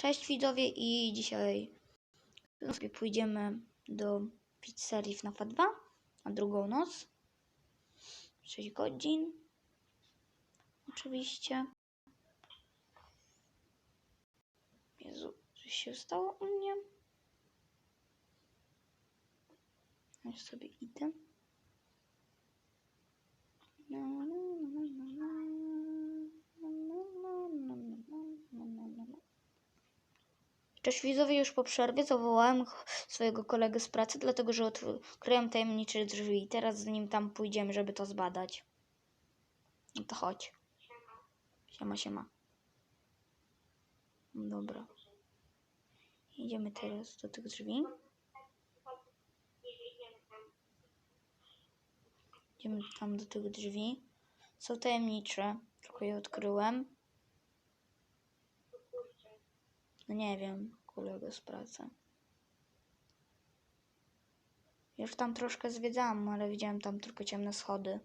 Cześć widzowie i dzisiaj sobie pójdziemy do pizzerii FNAF 2 na drugą noc. 6 godzin. Oczywiście. Jezu, coś się stało u mnie? Ja sobie idę. No, no, no, no, Cześć widzowie, już po przerwie zawołałem swojego kolegę z pracy, dlatego że odkryłem tajemnicze drzwi i teraz z nim tam pójdziemy, żeby to zbadać. No to chodź. Siema, siema. No Dobra. Idziemy teraz do tych drzwi. Idziemy tam do tych drzwi. Są tajemnicze. Trochę je odkryłem. No nie wiem, kolega z pracy. Już tam troszkę zwiedzałam, ale widziałem tam tylko ciemne schody.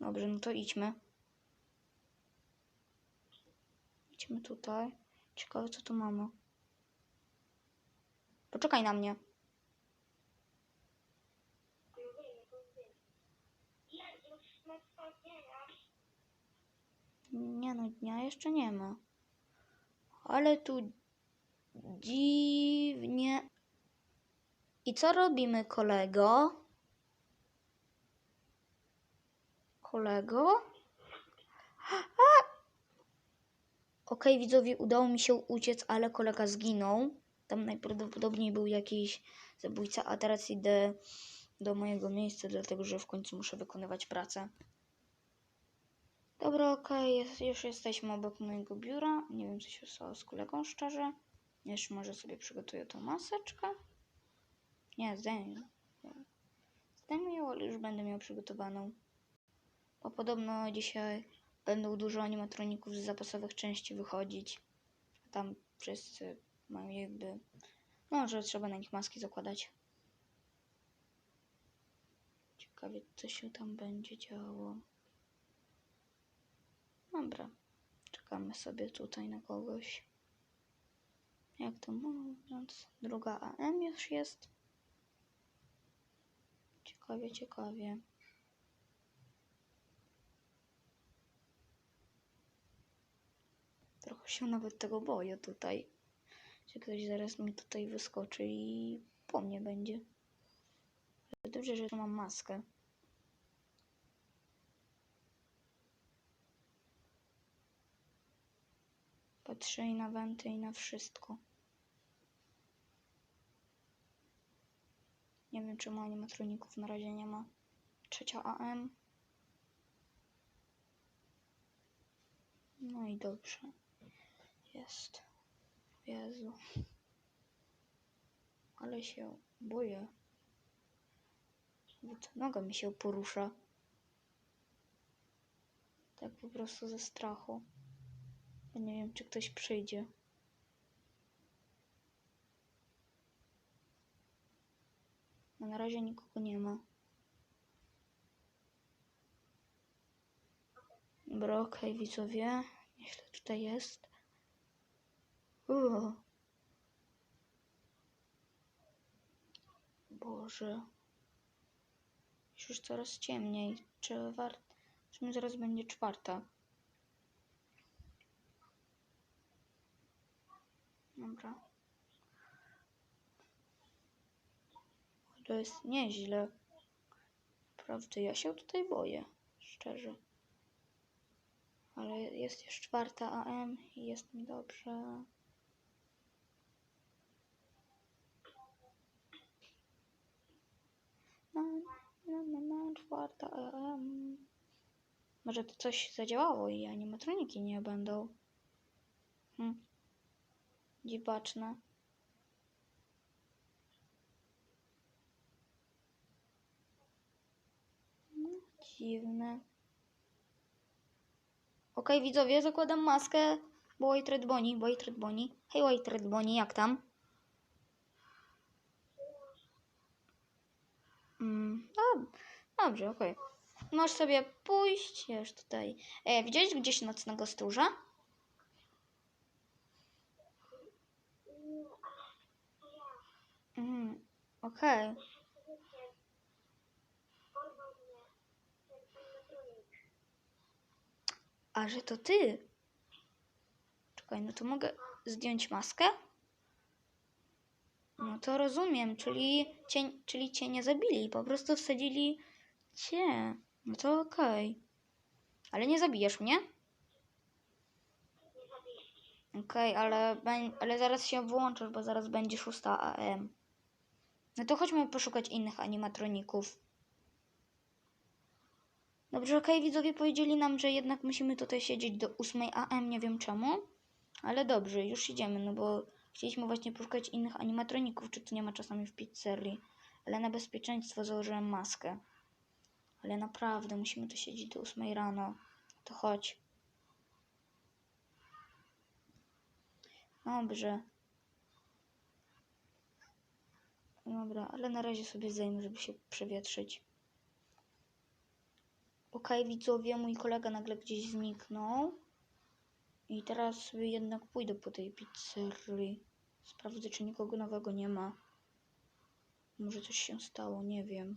Dobrze, no to idźmy. Idźmy tutaj. Ciekawe, co tu mamy. Poczekaj na mnie. Nie no, dnia jeszcze nie ma. Ale tu dziwnie. I co robimy, kolego? Kolego? Okej, widzowie, udało mi się uciec, ale kolega zginął. Tam najprawdopodobniej był jakiś zabójca, a teraz idę do mojego miejsca, dlatego że w końcu muszę wykonywać pracę. Dobra, okej, jest, już jesteśmy obok mojego biura. Nie wiem, co się stało z kolegą, szczerze. Jeszcze może sobie przygotuję tą maseczkę. Nie, zdejmę. Zdejmę ją, ale już będę miał przygotowaną. Bo podobno dzisiaj będą dużo animatroników z zapasowych części wychodzić. Tam wszyscy mają jakby... No, że trzeba na nich maski zakładać. Ciekawie, co się tam będzie działo. Dobra. Czekamy sobie tutaj na kogoś. Jak to mówiąc, druga AM już jest. Ciekawie, ciekawie. Trochę się nawet tego boję tutaj. Że ktoś zaraz mi tutaj wyskoczy i po mnie będzie. Dobrze, że tu mam maskę. Patrzę i na wenty i na wszystko. Nie wiem, czemu animatroników na razie nie ma. Trzecia AM. No i dobrze. Jest. Jezu. Ale się boję. Nawet noga mi się porusza. Tak po prostu ze strachu. Ja nie wiem, czy ktoś przyjdzie. No na razie nikogo nie ma. Dobra, okej, widzowie. Nieźle tutaj jest. Uuu. Boże. Już coraz ciemniej. Czy wart... Czy mi zaraz będzie czwarta? Dobra. To jest nieźle. Naprawdę, ja się tutaj boję. Szczerze. Ale jest już czwarta AM i jest mi dobrze. Na, na, na, na, czwarta AM. Może to coś zadziałało i animatroniki nie będą. Hm. Dziwaczne. No, dziwne. Okej, widzowie, zakładam maskę. Bo White White Red Bonnie. Hej, White Bonnie, jak tam? Mm, a, dobrze, okej. możesz sobie pójść już tutaj. E, widziałeś gdzieś nocnego stróża? Mhm, okej. A że to ty? Czekaj, no to mogę zdjąć maskę? No to rozumiem, czyli cię, czyli cię nie zabili, po prostu wsadzili cię. No to okej. Ale nie zabijesz mnie? Okej, ale, ale zaraz się włączysz, bo zaraz będzie 6 AM. No to chodźmy poszukać innych animatroników. Dobrze, okej, widzowie powiedzieli nam, że jednak musimy tutaj siedzieć do 8 AM, nie wiem czemu. Ale dobrze, już idziemy, no bo chcieliśmy właśnie poszukać innych animatroników, czy tu nie ma czasami w pizzerii. Ale na bezpieczeństwo założyłem maskę. Ale naprawdę, musimy tu siedzieć do 8 rano. To chodź. Dobrze. Dobra, ale na razie sobie zajmę, żeby się przewietrzyć. Okej, widzowie, mój kolega nagle gdzieś zniknął. I teraz sobie jednak pójdę po tej pizzerii. Sprawdzę, czy nikogo nowego nie ma. Może coś się stało, nie wiem.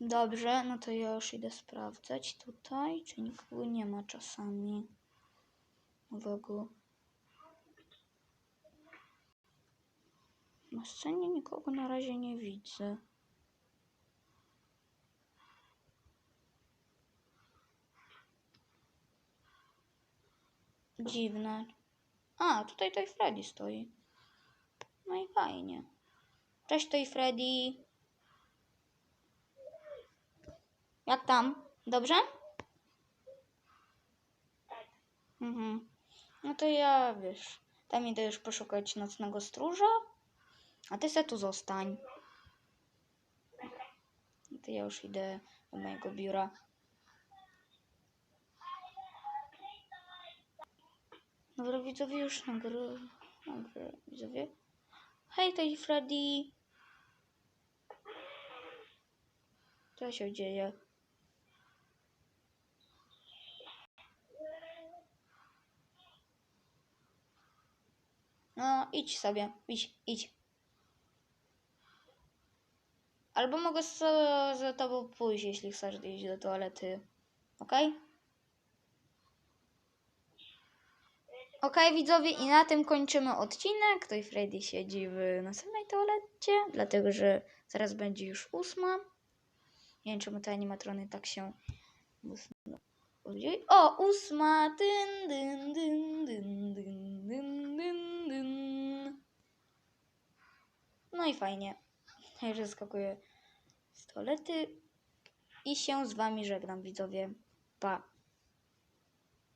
Dobrze, no to ja już idę sprawdzać tutaj, czy nikogo nie ma czasami nowego. Na scenie nikogo na razie nie widzę. Dziwne. A, tutaj Toy Freddy stoi. No i fajnie. Cześć Toy Freddy. Jak tam? Dobrze? Mhm. No to ja, wiesz, tam idę już poszukać nocnego stróża, a ty se tu zostań. No to ja już idę do mojego biura. Dobra, widzowie, już nagry... nagry... Widzowie? Hej, to i Freddy. Co się dzieje? No, idź sobie, idź, idź. Albo mogę z, za tobą pójść, jeśli chcesz iść do toalety. Okej? Okej, widzowie, i na tym kończymy odcinek. Tutaj Freddy siedzi w następnej toalecie, dlatego że zaraz będzie już ósma. Nie wiem, czemu te animatrony tak się. O, ósma! Dyn, dyn, dyn, dyn, dyn, dyn, dyn, dyn. No i fajnie. Już skakuję z toalety i się z wami żegnam, widzowie. Pa!